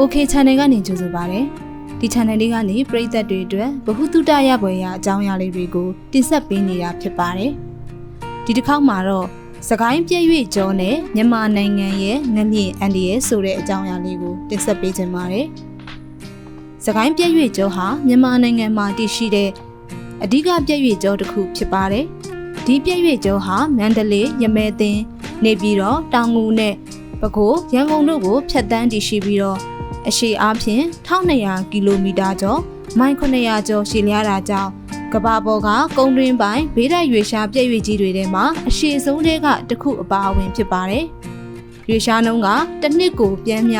OK Channel ကနေကြိုဆိုပါရစေ။ဒီ channel လေးကနေပရိသတ်တွေအတွက်ဗဟုသုတရပွဲရာအကြောင်းအရာလေးတွေကိုတင်ဆက်ပေးနေတာဖြစ်ပါတယ်။ဒီတစ်ခေါက်မှာတော့စကိုင်းပြည့်၍ကျော်နဲ့မြန်မာနိုင်ငံရဲ့ငမြင့်အန်ဒီရဲ့ဆိုတဲ့အကြောင်းအရာလေးကိုတင်ဆက်ပေးခြင်းပါတယ်။စကိုင်းပြည့်၍ကျော်ဟာမြန်မာနိုင်ငံမှာတည်ရှိတဲ့အဓိကပြည့်၍ကျော်တစ်ခုဖြစ်ပါတယ်။ဒီပြည့်၍ကျော်ဟာမန္တလေးရမဲသင်းနေပြည်တော်တောင်ငူနဲ့ပဲခူးရန်ကုန်တို့ကိုဖြတ်တန်းတည်ရှိပြီးတော့ အရှိအားဖြင့်1200ကီလိုမီတာကျော်မိုင်900ကျော်ရှည်လျားတာကြောင့်ကမ္ဘာပေါ်ကကုန်းတွင်းပိုင်းဘေးတိုက်ရွေရှားပြည့်ရွေကြီးတွေထဲမှာအရှိဆုံးတွေကတစ်ခုအပါအဝင်ဖြစ်ပါတယ်။ရွေရှားနှုန်းကတစ်နှစ်ကိုပြန်းမြ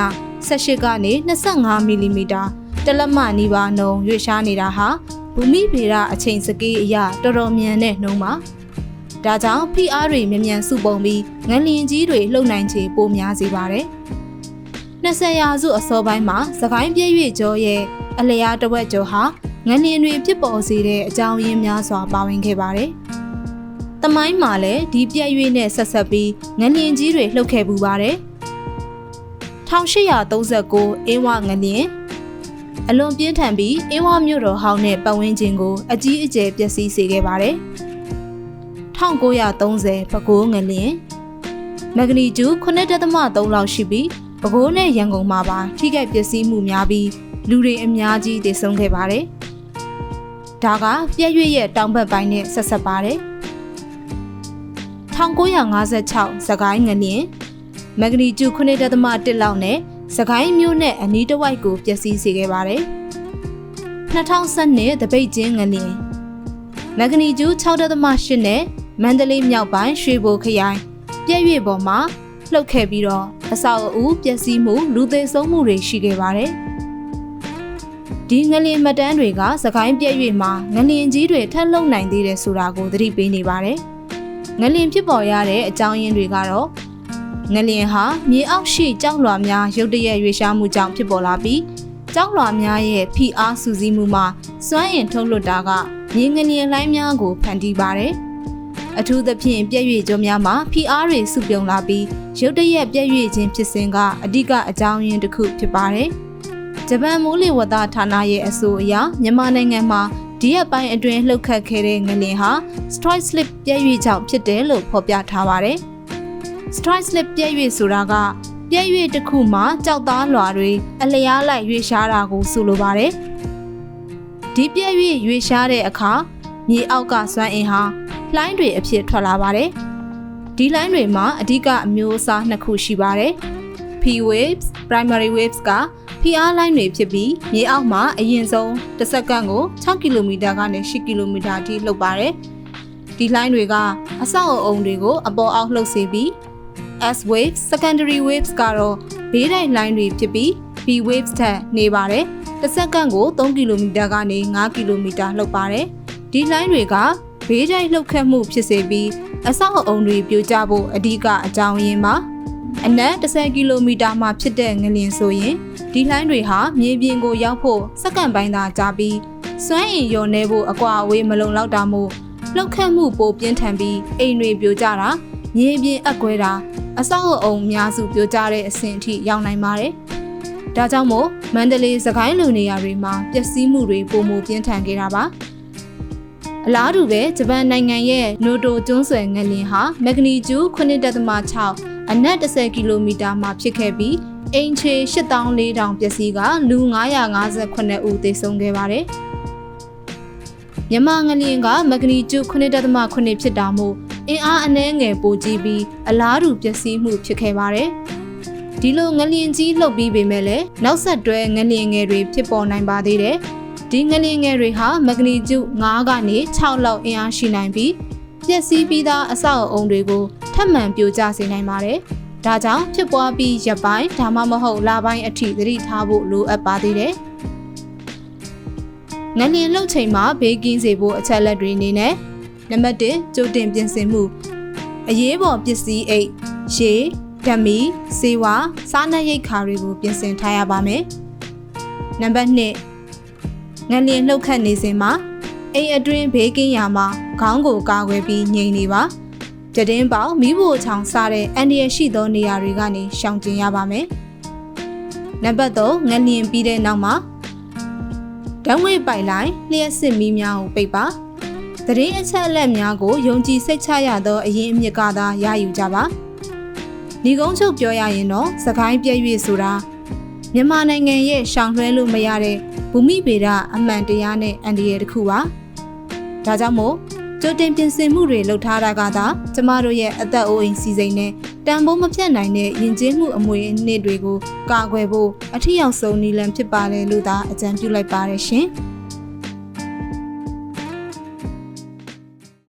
18ကနေ25မီလီမီတာတလက်မနီးပါးနှုန်းရွေရှားနေတာဟာဘူမိဗေဒအချိန်စကေးအရတော်တော်မြန်တဲ့နှုန်းပါ။ဒါကြောင့် PR တွေမြန်မြန်စုပုံပြီးငလျင်ကြီးတွေလှုပ်နိုင်ခြေပိုများစေပါတယ်။ 20ရာစုအစောပိုင်းမှာသခိုင်းပြည့်၍ကျော်ရဲ့အလျားတစ်ဝက်ကျော်ဟာငလျင်တွေဖြစ်ပေါ်စေတဲ့အကြောင်းရင်းများစွာပါဝင်ခဲ့ပါတယ်။တမိုင်းမှာလည်းဒီပြည့်၍နဲ့ဆက်ဆက်ပြီးငလျင်ကြီးတွေလှုပ်ခဲ့ပူပါတယ်။1839အင်းဝငလျင်အလွန်ပြင်းထန်ပြီးအင်းဝမြို့တော်ဟောင်းနဲ့ပတ်ဝန်းကျင်ကိုအကြီးအကျယ်ပျက်စီးစေခဲ့ပါတယ်။1930ပဲခူးငလျင်မဂနီကျူ9.3လောက်ရှိပြီး ပဲခူးနဲ့ရန်ကုန်မှာပါထိခိုက်ပျက်စီးမှုများပြီးလူတွေအများကြီးတည်ဆုံခဲ့ပါတယ်။ဒါကပြည့်ရွေ့ရဲ့တောင်ဘက်ပိုင်းနဲ့ဆက်ဆက်ပါတယ်။1956စကိုင်းငလျင်မဂနီကျူ9.1လောက်နဲ့စကိုင်းမြို့နဲ့အနီးတစ်ဝိုက်ကိုပျက်စီးစေခဲ့ပါတယ်။2012တပိတ်ချင်းငလျင်မဂနီကျူ6.8နဲ့မန္တလေးမြောက်ပိုင်းရွှေဘိုခရိုင်ပြည့်ရွေ့ပေါ်မှာ လှုပ်ခဲ့ပြီးတော့အဆောက်အဦပျက်စီးမှုလူသေဆုံးမှုတွေရှိခဲ့ပါတယ်။ဒီငလျင်မတန်းတွေကသခိုင်းပြည့်၍မှာငလျင်ကြီးတွေထပ်လုံနိုင်သေးတယ်ဆိုတာကိုသတိပေးနေပါတယ်။ငလျင်ဖြစ်ပေါ်ရတဲ့အကြောင်းရင်းတွေကတော့ငလျင်ဟာမြေအောက်ရှိကြောက်လွှာများရုတ်တရက်ရွေရှားမှုကြောင့်ဖြစ်ပေါ်လာပြီးကြောက်လွှာများရဲ့ဖိအားစုစည်းမှုမှာစွမ်းအင်ထုတ်လွှတ်တာကမြေငလျင်လိုင်းများကိုဖန်တီးပါတယ်။ အထူးသဖြင့်ပြည့်ရွေကျော်များမှာဖိအားတွေစုပြုံလာပြီးရုတ်တရက်ပြည့်ရွေခြင်းဖြစ်စဉ်ကအဓိကအကြောင်းရင်းတစ်ခုဖြစ်ပါတယ်။ဂျပန်မိုးလေဝသဌာနရဲ့အဆိုအရမြန်မာနိုင်ငံမှာဒီရက်ပိုင်းအတွင်းလှုပ်ခတ်ခဲ့တဲ့ငလျင်ဟာ strike slip ပြည့်ရွေကြောင့်ဖြစ်တယ်လို့ဖော်ပြထားပါတယ်။ strike slip ပြည့်ရွေဆိုတာကပြည့်ရွေတစ်ခုမှာကြောက်သားလွာတွေအလျားလိုက်ရွေရှားတာကိုဆိုလိုပါတယ်။ဒီပြည့်ရွေရွေရှားတဲ့အခါမြေအောက်ကစွမ်းအင်ဟာ လှိုင်းတွေအဖြစ်ထွက်လာပါတယ်။ဒီလှိုင်းတွေမှာအဓိကအမျိုးအစားနှစ်ခုရှိပါတယ်။ P waves, primary waves က PR လိုင်းတွေဖြစ်ပြီးမြေအောက်မှာအရင်ဆုံးတစ်စက္ကန့်ကို6ကီလိုမီတာကနေ10ကီလိုမီတာအထိလှုပ်ပါတယ်။ဒီလှိုင်းတွေကအဆောက်အအုံတွေကိုအပေါ်အောက်လှုပ်စေပြီး S waves, secondary waves ကတော့ဘေးတိုက်လိုင်းတွေဖြစ်ပြီး B waves ထက်နေပါတယ်။တစ်စက္ကန့်ကို3ကီလိုမီတာကနေ5ကီလိုမီတာလှုပ်ပါတယ်။ဒီလိုင်းတွေက ဘေးတိုက်လှုပ်ခတ်မှုဖြစ်စေပြီးအဆောက်အအုံတွေပြိုကျဖို့အဓိကအကြောင်းရင်းပါအနက်10ကီလိုမီတာမှဖြစ်တဲ့ငလျင်ဆိုရင်ဒီလှိုင်းတွေဟာမြေပြင်ကိုရောက်ဖို့စက္ကန့်ပိုင်းသာကြာပြီးစွမ်းအင်လျော်နေဖို့အကွာအဝေးမလုံလောက်တာမို့လှုပ်ခတ်မှုပိုပြင်းထန်ပြီးအိမ်တွေပြိုကျတာမြေပြင်အကွဲတာအဆောက်အအုံအများစုပြိုကျတဲ့အဆင့်အထိရောက်နိုင်ပါတယ်။ဒါကြောင့်မို့မန္တလေးစကိုင်းလူနေရာတွေမှာပျက်စီးမှုတွေပုံမပြင်းထန်ခဲ့တာပါ။ အလားတူပဲဂျပန်နိုင်ငံရဲ့နိုတိုကျွန်းဆွယ်ငလျင်ဟာမက်ဂနီကျူ9.6အနက်10ကီလိုမီတာမှာဖြစ်ခဲ့ပြီးအင်ချေ8400ပျက်စီးကလူ958ဦးသေဆုံးခဲ့ပါတယ်။မြန်မာငလျင်ကမက်ဂနီကျူ9.8ဖြစ်တာမို့အင်အားအနည်းငယ်ပိုကြီးပြီးအလားတူပျက်စီးမှုဖြစ်ခဲ့ပါတယ်။ဒီလိုငလျင်ကြီးလှုပ်ပြီးပေမဲ့လည်းနောက်ဆက်တွဲငလျင်ငယ်တွေဖြစ်ပေါ်နိုင်ပါသေးတယ်။ ဒီငလျင်ငယ်တွေဟာမဂနီကျု9ကနေ6လောက်အင်အားရှိနိုင်ပြီးပျက်စီးပြီးသားအဆောက်အအုံတွေကိုထပ်မံပြိုကျစေနိုင်ပါတယ်။ဒါကြောင့်ဖြစ်ပွားပြီးရပိုင်းဒါမှမဟုတ်လပိုင်းအထိသတိထားဖို့လိုအပ်ပါသေးတယ်။ငလျင်လှုပ်ချိန်မှာဘေးကင်းစေဖို့အချက်လက်တွေအနေနဲ့နံပါတ်1ကြိုတင်ပြင်ဆင်မှုအရေးပေါ်ပစ္စည်းအိတ်ရေဓမီစေဝါစားနပ်ရိက္ခာတွေကိုပြင်ဆင်ထားရပါမယ်။နံပါတ်2 ငလျင်လှုပ်ခတ်နေစဉ်မှာအိမ်အတွင်းဘေးကင်းရာမှာခေါင်းကိုကာကွယ်ပြီးငြိမ်နေပါကြတင်းပေါမိဖို့ချောင်စားတဲ့အန်ဒီရရှိသောနေရာတွေကနေရှောင်ကျဉ်ရပါမယ်ငနံပါတ်3ငလျင်ပြီးတဲ့နောက်မှာဓာတ်ငွေပိုက်လိုင်းလျှက်စစ်မီးများကိုပိတ်ပါသတင်းအချက်အလက်များကိုယုံကြည်စိတ်ချရသောအရင်အမြစ်ကသာရယူကြပါဒီကုန်းချုပ်ပြောရရင်တော့စကိုင်းပြည့်၍ဆိုတာ မြန်မာနိုင်ငံရဲ့ရှောင်လွှဲလို့မရတဲ့ဘူမိဗေဒအမှန်တရားနဲ့အန္တရာယ်တစ်ခုပါဒါကြောင့်မို့ကြိုတင်ပြင်ဆင်မှုတွေလုပ်ထားတာကသာကျမတို့ရဲ့အသက်အိုးအိမ်စီစိန်နဲ့တန်ဖိုးမဖြတ်နိုင်တဲ့ယဉ်ကျေးမှုအမွေအနှစ်တွေကိုကာကွယ်ဖို့အထီးရောက်ဆုံးနည်းလမ်းဖြစ်ပါလေလို့သာအကြံပြုလိုက်ပါရရှင်။